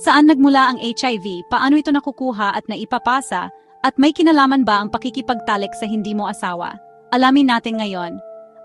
Saan nagmula ang HIV, paano ito nakukuha at naipapasa, at may kinalaman ba ang pakikipagtalik sa hindi mo asawa? Alamin natin ngayon.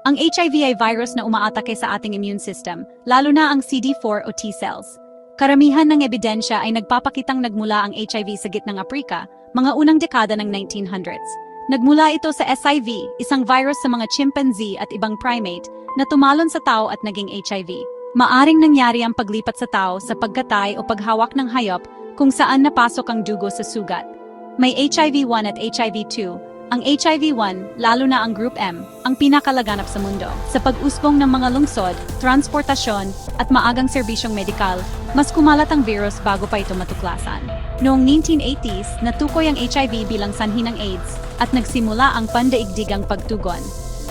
Ang HIV ay virus na umaatake sa ating immune system, lalo na ang CD4 o T cells. Karamihan ng ebidensya ay nagpapakitang nagmula ang HIV sa gitnang Aprika, mga unang dekada ng 1900s. Nagmula ito sa SIV, isang virus sa mga chimpanzee at ibang primate na tumalon sa tao at naging HIV. Maaring nangyari ang paglipat sa tao sa pagkatay o paghawak ng hayop kung saan napasok ang dugo sa sugat. May HIV-1 at HIV-2. Ang HIV-1, lalo na ang Group M, ang pinakalaganap sa mundo. Sa pag-usbong ng mga lungsod, transportasyon, at maagang serbisyong medikal, mas kumalat ang virus bago pa ito matuklasan. Noong 1980s, natukoy ang HIV bilang sanhi ng AIDS at nagsimula ang pandaigdigang pagtugon.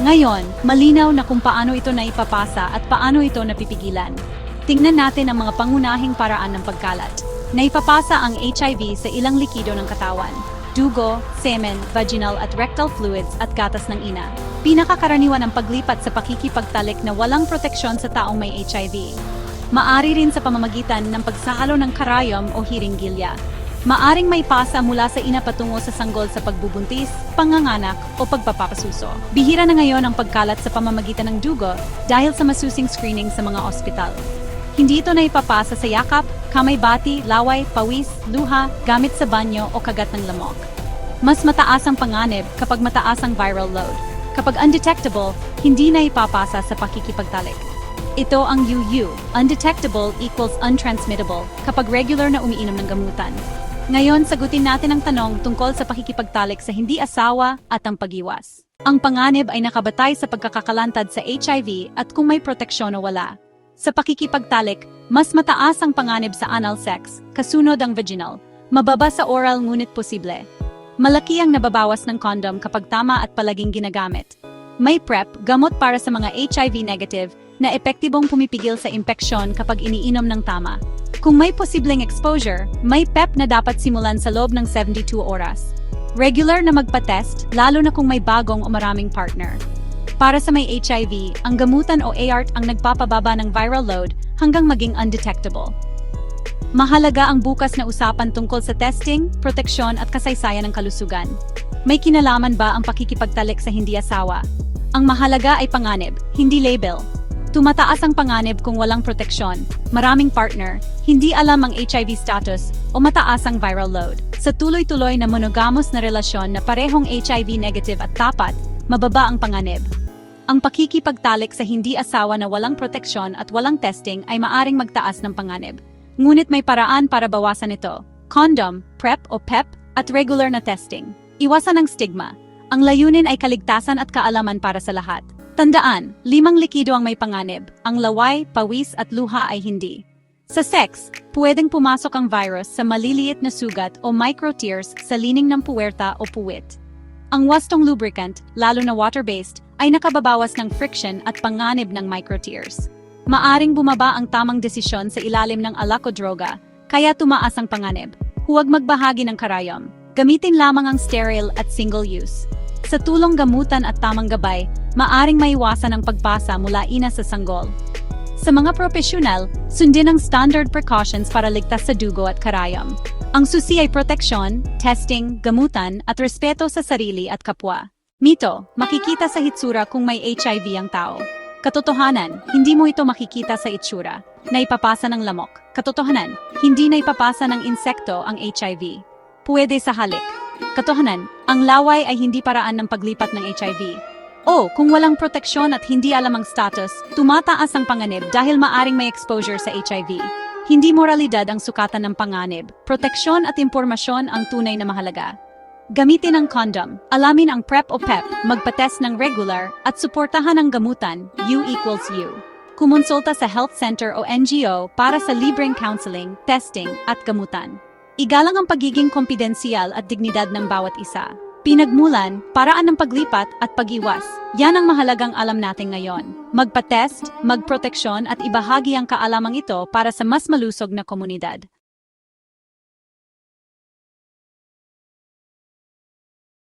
Ngayon, malinaw na kung paano ito naipapasa at paano ito napipigilan. Tingnan natin ang mga pangunahing paraan ng pagkalat. Naipapasa ang HIV sa ilang likido ng katawan. Dugo, semen, vaginal at rectal fluids at gatas ng ina. Pinakakaraniwan ang paglipat sa pakikipagtalik na walang proteksyon sa taong may HIV. Maari rin sa pamamagitan ng pagsahalo ng karayom o hiringgilya. Maaring may pasa mula sa ina patungo sa sanggol sa pagbubuntis, panganganak o pagpapakasuso. Bihira na ngayon ang pagkalat sa pamamagitan ng dugo dahil sa masusing screening sa mga ospital. Hindi ito naipapasa sa yakap, kamay bati, laway, pawis, luha, gamit sa banyo o kagat ng lamok. Mas mataas ang panganib kapag mataas ang viral load. Kapag undetectable, hindi na ipapasa sa pakikipagtalik. Ito ang UU, undetectable equals untransmittable, kapag regular na umiinom ng gamutan. Ngayon, sagutin natin ang tanong tungkol sa pakikipagtalik sa hindi asawa at ang pag-iwas. Ang panganib ay nakabatay sa pagkakakalantad sa HIV at kung may proteksyon o wala. Sa pakikipagtalik, mas mataas ang panganib sa anal sex, kasunod ang vaginal, mababa sa oral ngunit posible. Malaki ang nababawas ng condom kapag tama at palaging ginagamit. May PrEP, gamot para sa mga HIV negative, na epektibong pumipigil sa impeksyon kapag iniinom ng tama. Kung may posibleng exposure, may PEP na dapat simulan sa loob ng 72 oras. Regular na magpa-test, lalo na kung may bagong o maraming partner. Para sa may HIV, ang gamutan o ART ang nagpapababa ng viral load hanggang maging undetectable. Mahalaga ang bukas na usapan tungkol sa testing, proteksyon at kasaysayan ng kalusugan. May kinalaman ba ang pakikipagtalik sa hindi asawa? Ang mahalaga ay panganib, hindi label. Tumataas ang panganib kung walang proteksyon, maraming partner, hindi alam ang HIV status, o mataas ang viral load. Sa tuloy-tuloy na monogamous na relasyon na parehong HIV negative at tapat, mababa ang panganib. Ang pakikipagtalik sa hindi asawa na walang proteksyon at walang testing ay maaring magtaas ng panganib. Ngunit may paraan para bawasan ito. Condom, PrEP o PEP, at regular na testing. Iwasan ang stigma. Ang layunin ay kaligtasan at kaalaman para sa lahat. Tandaan, limang likido ang may panganib. Ang laway, pawis at luha ay hindi. Sa sex, pwedeng pumasok ang virus sa maliliit na sugat o microtears sa lining ng puwerta o puwit. Ang wastong lubricant, lalo na water-based, ay nakababawas ng friction at panganib ng microtears. Maaring bumaba ang tamang desisyon sa ilalim ng alak o droga, kaya tumaas ang panganib. Huwag magbahagi ng karayom. Gamitin lamang ang sterile at single-use. Sa tulong gamutan at tamang gabay, maaring maiwasan ang pagpasa mula ina sa sanggol. Sa mga profesional, sundin ang standard precautions para ligtas sa dugo at karayom. Ang susi ay proteksyon, testing, gamutan, at respeto sa sarili at kapwa. Mito, makikita sa hitsura kung may HIV ang tao. Katotohanan, hindi mo ito makikita sa itsura. Naipapasa ng lamok. Katotohanan, hindi naipapasa ng insekto ang HIV. Pwede sa halik. Katotohanan, ang laway ay hindi paraan ng paglipat ng HIV. O, kung walang proteksyon at hindi alam ang status, tumataas ang panganib dahil maaring may exposure sa HIV. Hindi moralidad ang sukatan ng panganib. Proteksyon at impormasyon ang tunay na mahalaga. Gamitin ang condom, alamin ang PrEP o PEP, magpa-test ng regular, at suportahan ang gamutan, U equals U. Kumonsulta sa health center o NGO para sa libreng counseling, testing, at gamutan. Igalang ang pagiging kompidensyal at dignidad ng bawat isa. Pinagmulan, paraan ng paglipat at pag-iwas. Yan ang mahalagang alam natin ngayon. Magpa-test, magproteksyon at ibahagi ang kaalamang ito para sa mas malusog na komunidad.